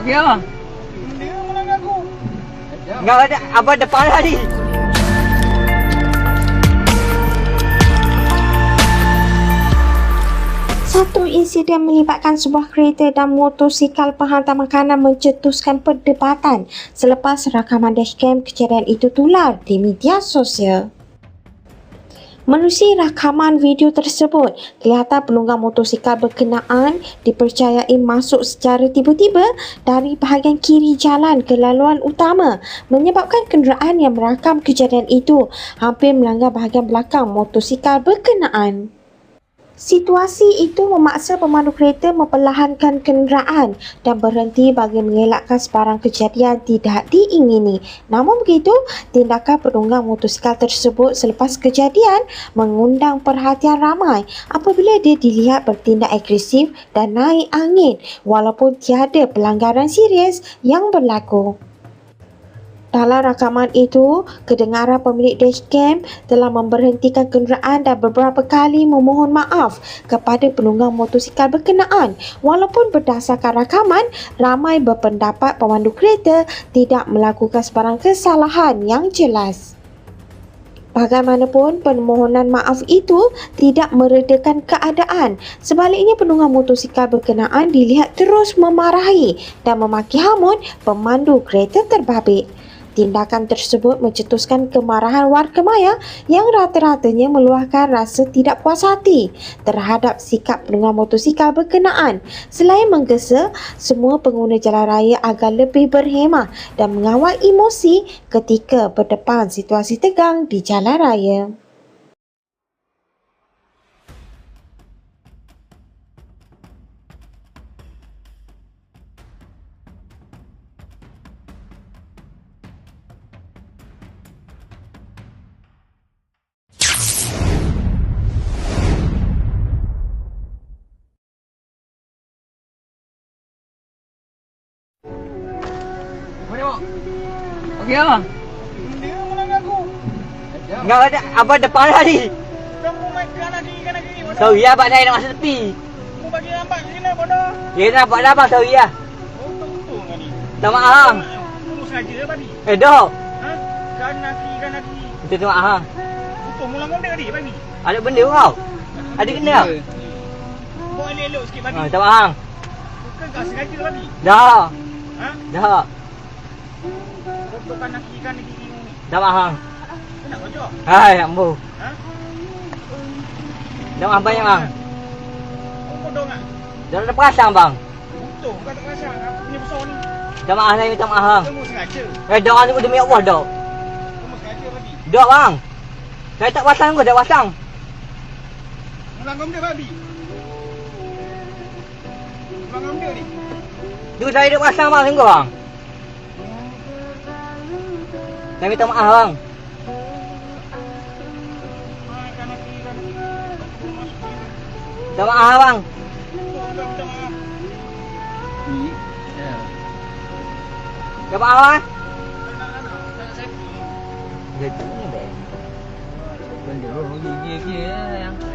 Okey abang. Dia melanggar aku. Enggak ada abang depan tadi. Satu insiden melibatkan sebuah kereta dan motosikal penghantar makanan mencetuskan perdebatan selepas rakaman dashcam kejadian itu tular di media sosial. Menerusi rakaman video tersebut, kelihatan penunggang motosikal berkenaan dipercayai masuk secara tiba-tiba dari bahagian kiri jalan ke laluan utama menyebabkan kenderaan yang merakam kejadian itu hampir melanggar bahagian belakang motosikal berkenaan. Situasi itu memaksa pemandu kereta memperlahankan kenderaan dan berhenti bagi mengelakkan sebarang kejadian tidak diingini. Namun begitu, tindakan penunggang motosikal tersebut selepas kejadian mengundang perhatian ramai apabila dia dilihat bertindak agresif dan naik angin walaupun tiada pelanggaran serius yang berlaku. Dalam rakaman itu, kedengaran pemilik dashcam telah memberhentikan kenderaan dan beberapa kali memohon maaf kepada penunggang motosikal berkenaan. Walaupun berdasarkan rakaman, ramai berpendapat pemandu kereta tidak melakukan sebarang kesalahan yang jelas. Bagaimanapun, permohonan maaf itu tidak meredakan keadaan. Sebaliknya, penunggang motosikal berkenaan dilihat terus memarahi dan memaki hamun pemandu kereta terbabit. Tindakan tersebut mencetuskan kemarahan warga maya yang rata-ratanya meluahkan rasa tidak puas hati terhadap sikap penunggang motosikal berkenaan. Selain menggesa, semua pengguna jalan raya agar lebih berhemah dan mengawal emosi ketika berdepan situasi tegang di jalan raya. Apa dia, Mak? Okey abang. Dia melanggar aku. Enggak ada abang depan tadi. Kamu main kanan kiri kanan kiri. bodoh. Sorry abang saya nak masuk tepi. Kamu bagi lambat ke sini bodoh. Ya nampak dah abang sorry lah. Untung-untung kau ni. Minta maaf. Kamu sengaja babi? Eh dah. Ha? Kanan kiri kanan kiri. Minta maaf. Untung mulang konde tadi. Ada benda kau. Ada kena tak? Bawa elok-elok sikit babi. Ha, minta maaf. Bukan kau sengaja babi? Dah. Ha? Dah. Maaf. Kau nak kocok? Hai, ambo. Ha? Minta maaf banyak bang. Bodoh tak? Dah ada perasan bang. Untung kau tak perasan aku punya besar ni. Minta maaf saya minta maaf bang. Kamu sengaja. Eh dah ni demi Allah dah. Kamu sengaja babi. Dah bang. Saya tak pasang kau, dah pasang. Mulang kau dia babi. Mulang kau dia ni. Tu saya dah pasang bang tunggu bang. Nak, tak nak. Tak nak safety. Dia tu ni bang. Benda oh gigi-gigi yang yang